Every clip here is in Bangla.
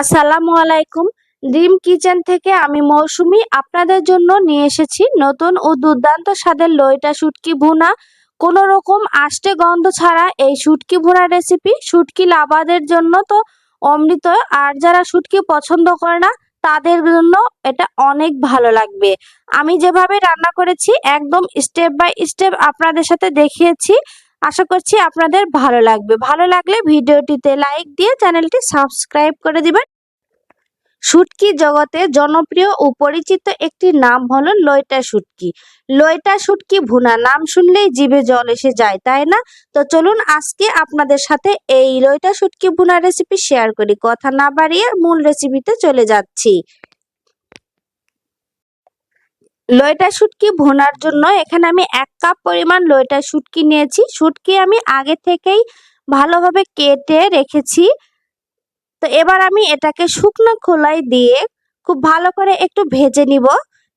আসসালামু আলাইকুম। ড্রিম কিচেন থেকে আমি মৌসুমি আপনাদের জন্য নিয়ে এসেছি নতুন ও দুর্দান্ত স্বাদের লইটা শুটকি ভুনা। কোনো রকম আষ্টে গন্ধ ছাড়া এই শুটকি ভুনা রেসিপি শুটকি লাভাদের জন্য তো অমৃত। আর যারা শুটকি পছন্দ করে না, তাদের জন্য এটা অনেক ভালো লাগবে। আমি যেভাবে রান্না করেছি, একদম স্টেপ বাই স্টেপ আপনাদের সাথে দেখিয়েছি। আশা করছি আপনাদের ভালো লাগবে। ভালো লাগলে ভিডিওটিতে লাইক দিয়ে চ্যানেলটি সাবস্ক্রাইব করে দিবেন। শুটকি জগতে জনপ্রিয় ও পরিচিত একটি নাম হলো লইটা শুটকি। লইটা শুটকি ভুনা, নাম শুনলেই জিভে জল এসে যায়, তাই না? তো চলুন আজকে আপনাদের সাথে এই লইটা শুটকি ভুনা রেসিপি শেয়ার করি। কথা না বাড়িয়ে মূল রেসিপিতে চলে যাচ্ছি। লইটা শুটকি ভোনার জন্য এখানে আমি এক কাপ পরিমাণ লইটা শুটকি নিয়েছি। শুটকি আমি আগে থেকেই ভালোভাবে কেটে রেখেছি। তো এবার আমি এটাকে শুকনো খোলাই দিয়ে খুব ভালো করে একটু ভেজে নিব।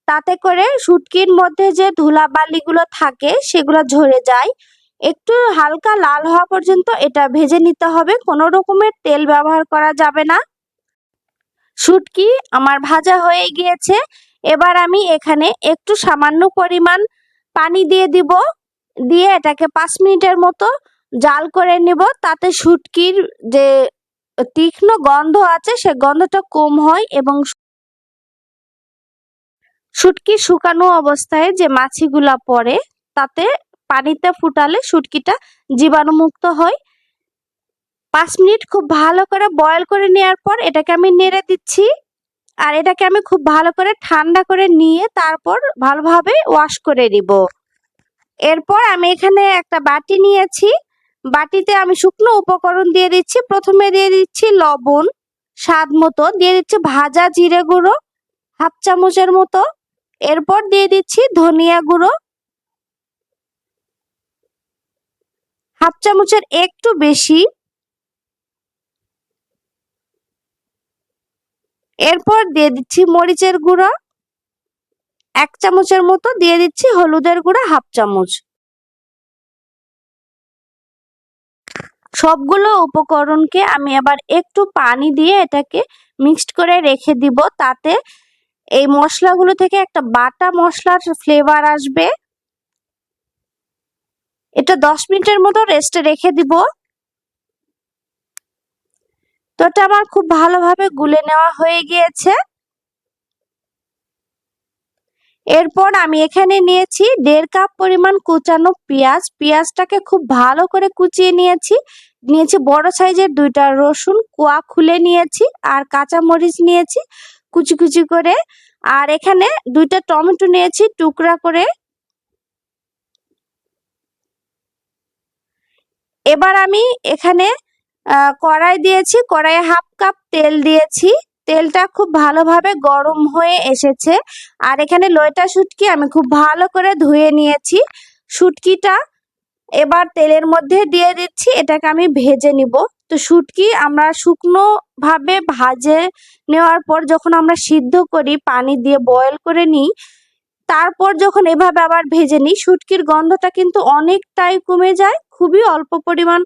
তাতে করে শুটকির মধ্যে যে ধুলা বালিগুলো থাকে সেগুলো ঝরে যায়। একটু হালকা লাল হওয়া পর্যন্ত এটা ভেজে নিতে হবে। কোনো রকমের তেল ব্যবহার করা যাবে না। শুটকি আমার ভাজা হয়ে গিয়েছে। এবার আমি এখানে একটু সামান্য পরিমাণ পানি দিয়ে দিব, দিয়ে এটাকে পাঁচ মিনিটের মতো জাল করে নিব। তাতে শুটকির যে তীক্ষ্ণ গন্ধ আছে, সে গন্ধটা কম হয় এবং শুটকি শুকানো অবস্থায় যে মাছিগুলা পড়ে, তাতে পানিতে ফুটালে শুটকিটা জীবাণুমুক্ত হয়। পাঁচ মিনিট খুব ভালো করে বয়ল করে নেওয়ার পর এটাকে আমি নেড়ে দিচ্ছি। আর এটাকে আমি খুব ভালো করে ঠান্ডা করে নিয়ে তারপর ভালোভাবে ওয়াশ করে নিব। এরপর আমি এখানে একটা বাটি নিয়েছি। বাটিতে আমি শুকনো উপকরণ দিয়ে দিচ্ছি। প্রথমে দিয়ে দিচ্ছি লবণ, স্বাদ মতো। দিয়ে দিচ্ছি ভাজা জিরে গুঁড়ো, হাফ চামচের মতো। এরপর দিয়ে দিচ্ছি ধনিয়া গুঁড়ো। হাফ চামচের একটু বেশি। এরপর দিয়ে দিচ্ছি মরিচের গুঁড়ো। এক চামচের মতো দিয়ে দিচ্ছি হলুদের গুঁড়ো, হাফ চামচ। সবগুলো উপকরণকে আমি আবার একটু পানি দিয়ে এটাকে মিক্সড করে রেখে দিব, তাতে এই মশলাগুলো থেকে একটা বাটা মশলার ফ্লেভার আসবে। এটা দশ মিনিটের মতো রেস্টে রেখে দিব। তো এটা আমার খুব ভালোভাবে গুলে নেওয়া হয়ে গিয়েছে। এরপর আমি এখানে নিয়েছি দেড় কাপ পরিমাণ কুচানো পেঁয়াজ। পেঁয়াজটাকে খুব ভালো করে কুচিয়ে নিয়েছি। নিয়েছি বড় সাইজের দুইটা রসুন, কোয়া খুলে নিয়েছি আর কাঁচা মরিচ নিয়েছি কুচি কুচি করে। আর এখানে দুইটা টমেটো নিয়েছি টুকরা করে। এবার আমি এখানে কড়াই দিয়েছি, কড়াইয়ে হাফ কাপ তেল দিয়েছি। তেলটা খুব ভালোভাবে গরম হয়ে এসেছে। আর এখানে লইটা শুটকি আমি খুব ভালো করে ধুয়ে নিয়েছি। শুটকিটা এবার তেলের মধ্যে দিয়ে দিচ্ছি, এটাকে আমি ভেজে নিব। তো শুটকি আমরা শুকনো ভাবে ভাজে নেওয়ার পর যখন আমরা সিদ্ধ করি, পানি দিয়ে বয়েল করে নিই, তারপর যখন এভাবে আবার ভেজে নিই, শুটকির গন্ধটা কিন্তু অনেকটাই কমে যায়, খুবই অল্প পরিমাণ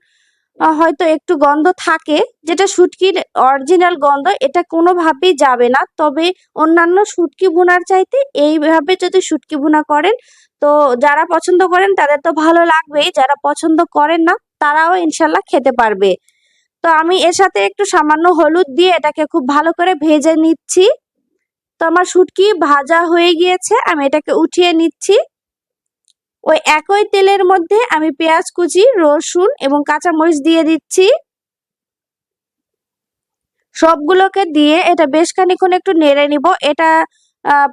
হয়তো একটু গন্ধ থাকে, যেটা শুটকির অরিজিনাল গন্ধ, এটা কোনোভাবেই যাবে না। তবে অন্যান্য শুটকি ভুনার চাইতে এইভাবে যদি শুটকি ভুনা করেন, তো যারা পছন্দ করেন তাদের তো ভালো লাগবেই, যারা পছন্দ করেন না তারাও ইনশাল্লাহ খেতে পারবে। তো আমি এর সাথে একটু সামান্য হলুদ দিয়ে এটাকে খুব ভালো করে ভেজে নিচ্ছি। তো আমার শুটকি ভাজা হয়ে গিয়েছে, আমি এটাকে উঠিয়ে নিচ্ছি। ওই একই তেলের মধ্যে আমি পেঁয়াজ কুচি, রসুন এবং কাঁচামরিচ দিয়ে দিচ্ছি। সবগুলোকে দিয়ে এটা বেশ খানিক্ষণ একটু নেড়ে নিব। এটা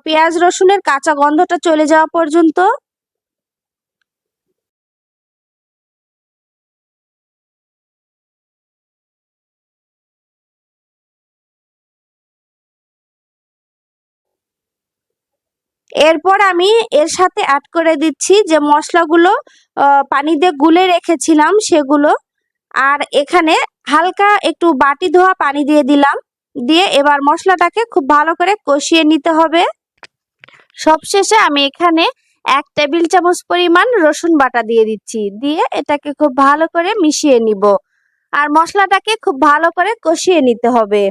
পেঁয়াজ, রসুনের কাঁচা গন্ধটা চলে যাওয়া পর্যন্ত। এরপর আমি এর সাথে অ্যাড করে দিচ্ছি যে মশলাগুলো পানি দিয়ে গুলে রেখেছিলাম সেগুলো। আর এখানে হালকা একটু বাটি ধোয়া পানি দিয়ে দিলাম। দিয়ে এবার মশলাটাকে খুব ভালো করে কষিয়ে নিতে হবে। সবশেষে আমি এখানে এক টেবিল চামচ পরিমাণ রসুন বাটা দিয়ে দিচ্ছি। দিয়ে এটাকে খুব ভালো করে মিশিয়ে নিব। আর মশলাটাকে খুব ভালো করে কষিয়ে নিতে হবে।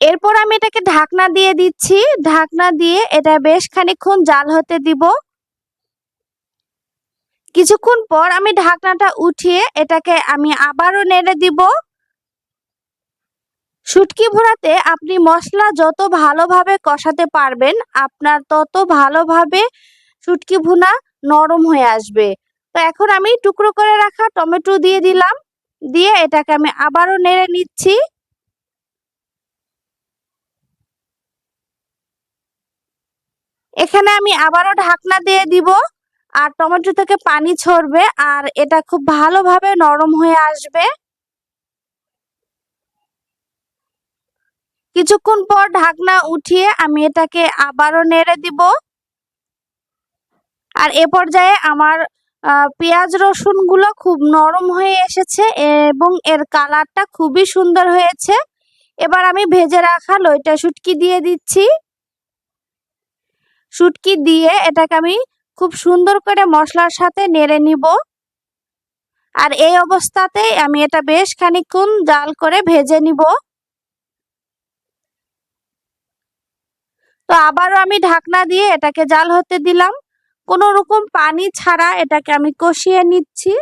এরপর আমি এটাকে ঢাকনা দিয়ে দিচ্ছি। ঢাকনা দিয়ে এটা বেশ খানিকক্ষণ জাল হতে দিব। কিছুক্ষণ পর আমি ঢাকনাটা উঠিয়ে এটাকে আমি আবারও নেড়ে দিব। শুটকি ভুনাতে আপনি মশলা যত ভালোভাবে কষাতে পারবেন, আপনার তত ভালোভাবে শুটকি ভুনা নরম হয়ে আসবে। তো এখন আমি টুকরো করে রাখা টমেটো দিয়ে দিলাম। দিয়ে এটাকে আমি আবারও নেড়ে নিচ্ছি। এখানে আমি আবারও ঢাকনা দিয়ে দিব। আর টমেটো থেকে পানি ছড়বে আর এটা খুব ভালোভাবে নরম হয়ে আসবে। কিছুক্ষণ পর ঢাকনা উঠিয়ে আমি এটাকে আবারও নেড়ে দিব। আর এ পর্যায়ে আমার পেঁয়াজ রসুনগুলো খুব নরম হয়ে এসেছে এবং এর কালারটা খুবই সুন্দর হয়েছে। এবার আমি ভেজে রাখা লইটা শুটকি দিয়ে দিচ্ছি। শুটকি দিয়ে এটাকে আমি খুব সুন্দর করে মশলার সাথে নেড়ে নিব। আর এই অবস্থাতেই আমি এটা বেশ খানিক্ষণ জাল করে ভেজে নিব। তো আবারও আমি ঢাকনা দিয়ে এটাকে জাল হতে দিলাম। কোনো রকম পানি ছাড়া এটাকে আমি কষিয়ে নিচ্ছি।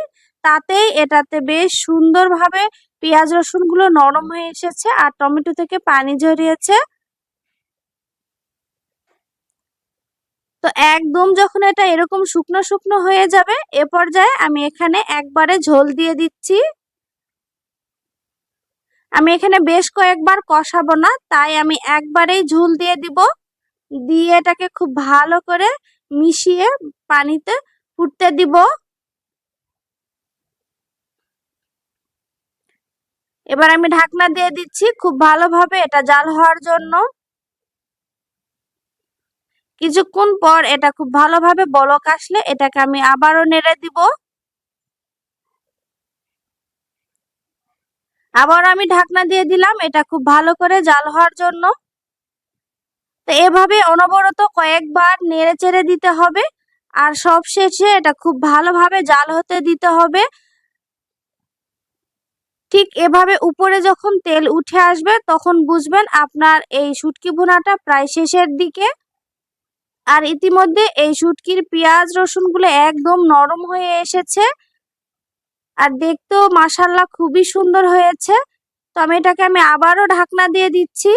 তাতেই এটাতে বেশ সুন্দরভাবে পেঁয়াজ রসুনগুলো নরম হয়ে এসেছে আর টমেটো থেকে পানি ঝরিয়েছে। তো একদম যখন এটা এরকম শুকনো শুকনো হয়ে যাবে, এ পর্যায়ে আমি এখানে একবারে ঝোল দিয়ে দিচ্ছি। আমি এখানে বেশ কয়েকবার কষাবো না, তাই আমি একবারেই ঝোল দিয়ে দিব। দিয়ে এটাকে খুব ভালো করে মিশিয়ে পানিতে ফুটতে দিব। এবার আমি ঢাকনা দিয়ে দিচ্ছি খুব ভালোভাবে, এটা জাল হওয়ার জন্য। কিছুক্ষণ পর এটা খুব ভালোভাবে বলক আসলে এটাকে আমি আবারও নেড়ে দিব। আবার আমি ঢাকনা দিয়ে দিলাম, এটা খুব ভালো করে জাল হওয়ার জন্য। তো এভাবে অনবরত কয়েকবার নেড়ে চেড়ে দিতে হবে, আর সব শেষে এটা খুব ভালোভাবে জাল হতে দিতে হবে। ঠিক এভাবে উপরে যখন তেল উঠে আসবে, তখন বুঝবেন আপনার এই শুটকি ভুনাটা প্রায় শেষের দিকে। আর ইতিমধ্যে এই শুটকির পেঁয়াজ রসুনগুলো একদম নরম হয়ে এসেছে। আর দেখতেও মাসাল্লাহ খুবই সুন্দর হয়েছে। তো আমি এটাকে আমি আবারও ঢাকনা দিয়ে দিচ্ছি।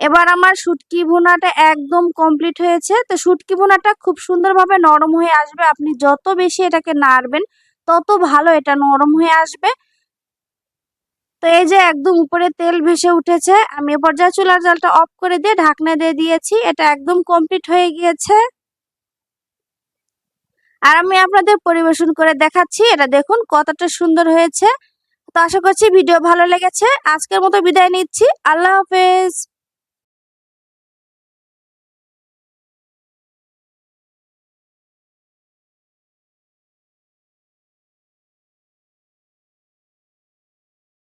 এবার আমার শুটকি ভুনাটা একদম কমপ্লিট হয়েছে। তো শুটকি ভুনাটা খুব সুন্দরভাবে নরম হয়ে আসবে। আপনি যত বেশি এটাকে নাড়বেন, তত ভালো এটা নরম হয়ে আসবে। তো এই যে একদম উপরে তেল ভেসে উঠেছে, আমি এ পর্যায়ে চুলার জালটা অফ করে দিয়ে ঢাকনা দিয়ে দিয়েছি, এটা একদম কমপ্লিট হয়ে গিয়েছে। আর আমি আপনাদের পরিবেশন করে দেখাচ্ছি, এটা দেখুন কতটা সুন্দর হয়েছে। তো আশা করছি ভিডিও ভালো লেগেছে, আজকের মতো বিদায় নিচ্ছি, আল্লাহ হাফেজ।